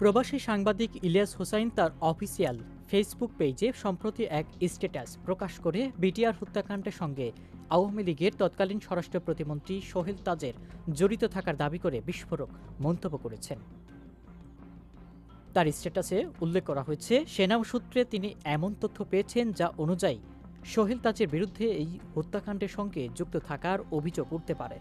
প্রবাসী সাংবাদিক ইলিয়াস হোসাইন তার অফিসিয়াল ফেসবুক পেজে সম্প্রতি এক স্ট্যাটাস প্রকাশ করে বিটিআর হত্যাকাণ্ডের সঙ্গে আওয়ামী লীগের তৎকালীন স্বরাষ্ট্র প্রতিমন্ত্রী সোহেল তাজের জড়িত থাকার দাবি করে বিস্ফোরক মন্তব্য করেছেন। তার স্ট্যাটাসে উল্লেখ করা হয়েছে, সেনা সূত্রে তিনি এমন তথ্য পেয়েছেন যা অনুযায়ী সোহেল তাজের বিরুদ্ধে এই হত্যাকাণ্ডের সঙ্গে যুক্ত থাকার অভিযোগ উঠতে পারে।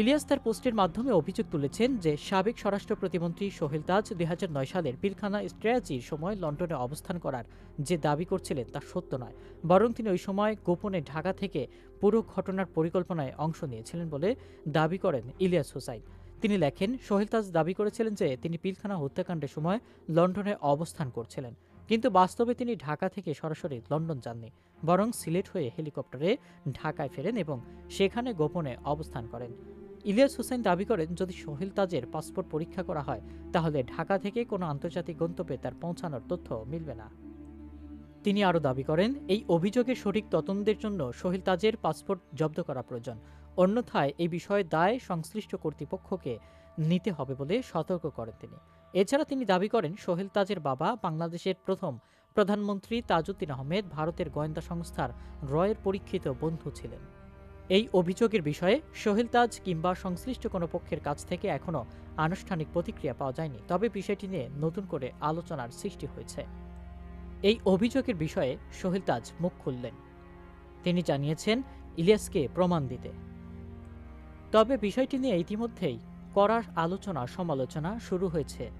ইলিয়াস তার পোস্টের মাধ্যমে অভিযোগ তুলেছেন যে সাবেক স্বরাষ্ট্র প্রতিমন্ত্রী সোহেল তাজ দুই হাজার নয় সালের পিলখানা স্ট্র্যাচির সময় লন্ডনে অবস্থান করার যে দাবি করছিলেন তা সত্য নয়। বরং তিনি ওই সময় গোপনে ঢাকা থেকে পুরো ঘটনার পরিকল্পনায় অংশ নিয়েছিলেন বলে দাবি করেন ইলিয়াস হোসাইন। তিনি লেখেন, সোহেল তাজ দাবি করেছিলেন যে তিনি পিলখানা হত্যাকাণ্ডের সময় লন্ডনে অবস্থান করছিলেন। কিন্তু বাস্তবে তিনি ঢাকা থেকে সরাসরি লন্ডন যাননি, বরং সিলেট হয়ে হেলিকপ্টারে ঢাকায় ফেরেন এবং সেখানে গোপনে অবস্থান করেন। ইলিয়াস হোসেন দাবি করেন, যদি সোহেল তাজের পাসপোর্ট পরীক্ষা করা হয়, তাহলে ঢাকা থেকে কোনো আন্তর্জাতিক গন্তব্যে তার পৌঁছানোর তথ্য মিলবে না। তিনি আরও দাবি করেন, এই অভিযোগের সঠিক তদন্তের জন্য সোহেল তাজের পাসপোর্ট জব্দ করা প্রয়োজন। অন্যথায় এই বিষয়ে দায় সংশ্লিষ্ট কর্তৃপক্ষকে নিতে হবে বলে সতর্ক করেন তিনি। এছাড়া তিনি দাবি করেন, সোহেল তাজের বাবা বাংলাদেশের প্রথম প্রধানমন্ত্রী তাজউদ্দিন আহমেদ ভারতের গোয়েন্দা সংস্থার রয়ের পরীক্ষিত বন্ধু ছিলেন। এই অভিযোগের বিষয়ে সোহেল তাজ কিংবা সংশ্লিষ্ট কোনো পক্ষের কাছ থেকে এখনও আনুষ্ঠানিক প্রতিক্রিয়া পাওয়া যায়নি। তবে বিষয়টি নিয়ে নতুন করে আলোচনার সৃষ্টি হয়েছে। এই অভিযোগের বিষয়ে সোহেল তাজ মুখ খুললেন। তিনি জানিয়েছেন, ইলিয়াসকে প্রমাণ দিতে। তবে বিষয়টি নিয়ে ইতিমধ্যেই করার আলোচনা সমালোচনা শুরু হয়েছে।